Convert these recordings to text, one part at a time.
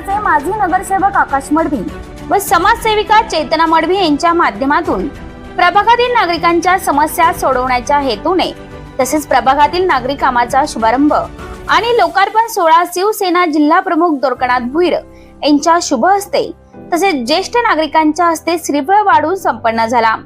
माजी नगरसेवक आकाश मडवी व समाजसेविका चेतना मडवी यांच्या माध्यमातून प्रभागातील नागरिकांच्या समस्या सोडवण्याच्या हेतूने तसेच प्रभागातील नागरिक कामाचा शुभारंभ आणि लोकार्पण सोहळा शिवसेना जिल्हा प्रमुख दोरकनाथ भुईर यांच्या शुभ हस्ते तसेच ज्येष्ठ नागरिकांच्या हस्ते श्रीफळ वाढून संपन्न झाला.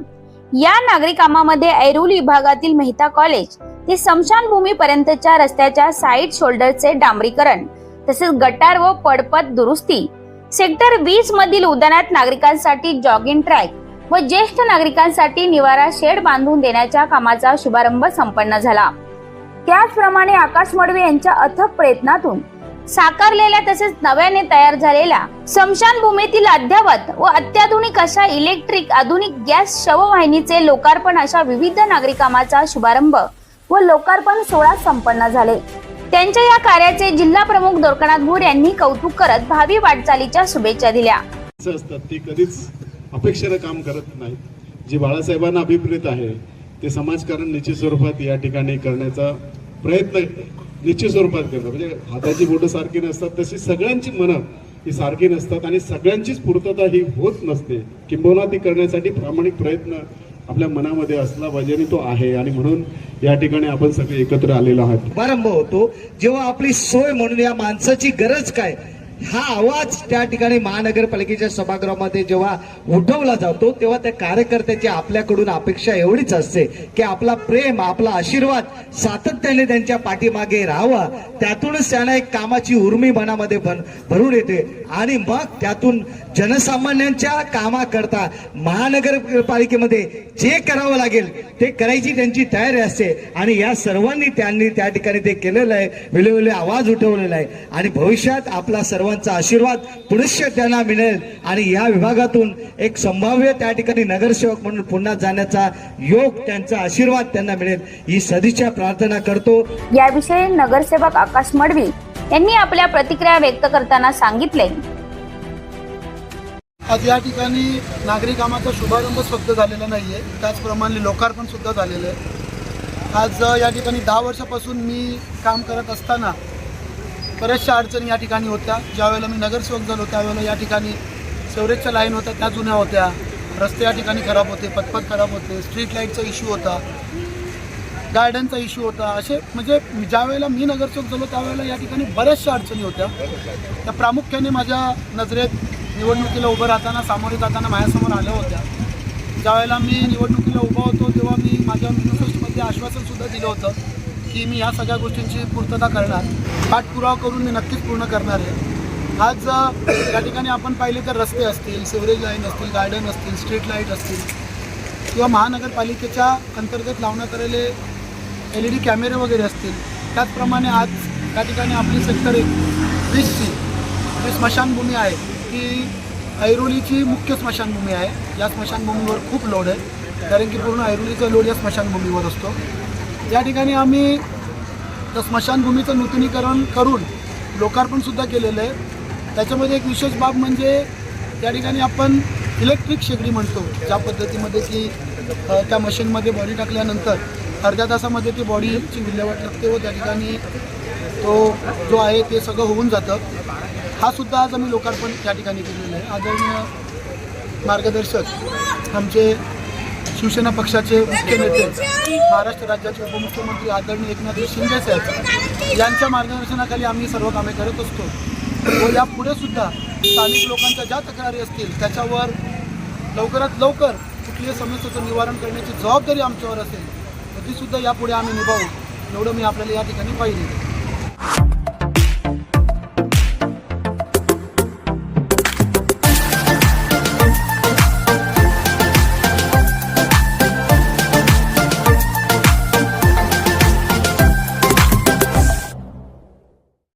या नागरी कामामध्ये ऐरोली विभागातील मेहता कॉलेज ते स्मशानभूमी पर्यंतच्या रस्त्याच्या साईड शोल्डरचे डांबरीकरण तसेच गटार व पडपत दुरुस्ती. सेक्टर वीस मधील उद्यानात नागरिकांसाठी जॉगिंग ट्रॅक व ज्येष्ठ नागरिकांसाठी निवारा शेड बांधून देण्याच्या कामाचा शुभारंभ संपन्न झाला. त्याचप्रमाणे आकाश मडवे यांच्या अथक प्रयत्नातून साकारलेल्या तसेच नव्याने तयार झालेल्या स्मशानभूमीतील अद्यावत व अत्याधुनिक अशा इलेक्ट्रिक आधुनिक गॅस शववाहिनीचे लोकार्पण अशा विविध नागरी कामाचा शुभारंभ व लोकार्पण सोहळा संपन्न झाले. त्यांच्या या कार्याचे जिल्हा प्रमुख दोरकनाथ भोर यांनी कौतुक करत भावी वाटचालीच्या शुभेच्छा दिल्या. असतात ते कधीच अपेक्षेनं काम करत नाहीत. जे बाळासाहेबांना अभिप्रेत आहे ते समाजकारण निश्चित स्वरूपात या ठिकाणी करण्याचा प्रयत्न निश्चित स्वरूपात करतात म्हणजे हाताची बोटं सारखी नसतात तशी सगळ्यांची मनं ही सारखी नसतात आणि सगळ्यांचीच पूर्तता ही होत नसते. किंबहुना ती करण्यासाठी प्रामाणिक प्रयत्न आपल्या मनामध्ये असला पाहिजे आणि तो आहे. आणि म्हणून या ठिकाणी आपण सगळे एकत्र आलेलो आहात. प्रारंभ होतो. जेव्हा आपली सोय म्हणून या माणसाची गरज काय? हा आवाज त्या ठिकाणी महानगरपालिकेच्या सभागृहामध्ये जेव्हा उठवला जातो तेव्हा त्या कार्यकर्त्याची आपल्याकडून अपेक्षा एवढीच असते की आपला प्रेम आपला आशीर्वाद सातत्याने त्यांच्या पाठीमागे राहावा. त्यातूनच त्यांना एक कामाची उर्मी मनामध्ये भरून येते. आणि मग त्यातून जनसामान्यांच्या कामाकरता महानगरपालिकेमध्ये जे करावं लागेल ते करायची त्यांची तयारी असते. आणि या सर्वांनी त्यांनी त्या ठिकाणी ते केलेलं आहे. वेळोवेळी आवाज उठवलेला आहे. आणि भविष्यात आपला सर्व सर्वांचा आशीर्वाद पुरुष्य त्यांना मिळेल. आणि या विभागातून एक संभाव्य त्या ठिकाणी नगरसेवक म्हणून पुन्हा जाण्याचा योग त्यांचा आशीर्वाद त्यांना मिळेल. ही सदिच्छा प्रार्थना करतो. याविषयी नगरसेवक आकाश मडवी यांनी आपल्या प्रतिक्रिया व्यक्त करताना सांगितले. आज या ठिकाणी नागरी कामाचा शुभारंभच फक्त झालेला नाही आहे त्याचप्रमाणे लोकार्पण सुद्धा झालेलं आहे. आज या ठिकाणी दहा वर्षापासून मी काम करत असताना बऱ्याचशा अडचणी या ठिकाणी होत्या. ज्यावेळेला मी नगरसेवक झालो त्यावेळेला या ठिकाणी सेवरेजच्या लाईन होत्या त्या जुन्या होत्या. रस्ते या ठिकाणी खराब होते पथपथ खराब होते स्ट्रीट लाईटचा इश्यू होता गार्डनचा इश्यू होता. असे म्हणजे ज्यावेळेला मी नगरसेवक झालो त्यावेळेला या ठिकाणी बऱ्याचशा अडचणी होत्या. त्या प्रामुख्याने माझ्या नजरेत निवडणुकीला उभं राहताना सामोरे जाताना माझ्यासमोर आल्या होत्या. ज्यावेळेला मी निवडणुकीला उभा होतो तेव्हा मी माझ्या मॅनिफेस्टोमध्ये आश्वासनसुद्धा दिलं होतं. की मी या सगळ्या गोष्टींची पूर्तता करणार पाठपुरावा करून मी नक्कीच पूर्ण करणार आहे. आज या ठिकाणी आपण पाहिले तर रस्ते असतील सिवरेज लाईन असतील गार्डन असतील स्ट्रीट लाइट असतील किंवा महानगरपालिकेच्या अंतर्गत लावण्यात आलेले एल ई डी कॅमेरे वगैरे असतील. त्याचप्रमाणे आज त्या ठिकाणी आपली सेक्टर एक वीसची जी स्मशानभूमी आहे ती ऐरोलीची मुख्य स्मशानभूमी आहे. या स्मशानभूमीवर खूप लोड आहे. कारण की पूर्ण ऐरोलीचा लोड या स्मशानभूमीवर असतो. या ठिकाणी आम्ही त्या स्मशानभूमीचं नूतनीकरण करून लोकार्पणसुद्धा केलेलं आहे. त्याच्यामध्ये एक विशेष बाब म्हणजे त्या ठिकाणी आपण इलेक्ट्रिक शेगडी म्हणतो ज्या पद्धतीमध्ये की त्या मशीनमध्ये बॉडी टाकल्यानंतर अर्ध्या तासामध्ये ती बॉडीची विल्हेवाट लागते व त्या ठिकाणी तो जो आहे ते सगळं होऊन जातं. हा सुद्धा आज आम्ही लोकार्पण त्या ठिकाणी केलेलं आहे. आदरणीय मार्गदर्शक आमचे शिवसेना पक्षाचे मुख्य नेते महाराष्ट्र राज्याचे उपमुख्यमंत्री आदरणीय एकनाथ शिंदे साहेब यांच्या मार्गदर्शनाखाली आम्ही सर्व कामे करत असतो. व यापुढे सुद्धा स्थानिक लोकांच्या ज्या तक्रारी असतील त्याच्यावर लवकरात लवकर कुठल्याही समस्येचं निवारण करण्याची जबाबदारी आमच्यावर असेल तर ती यापुढे आम्ही निभावू. एवढं मी आपल्याला या ठिकाणी पाहिजे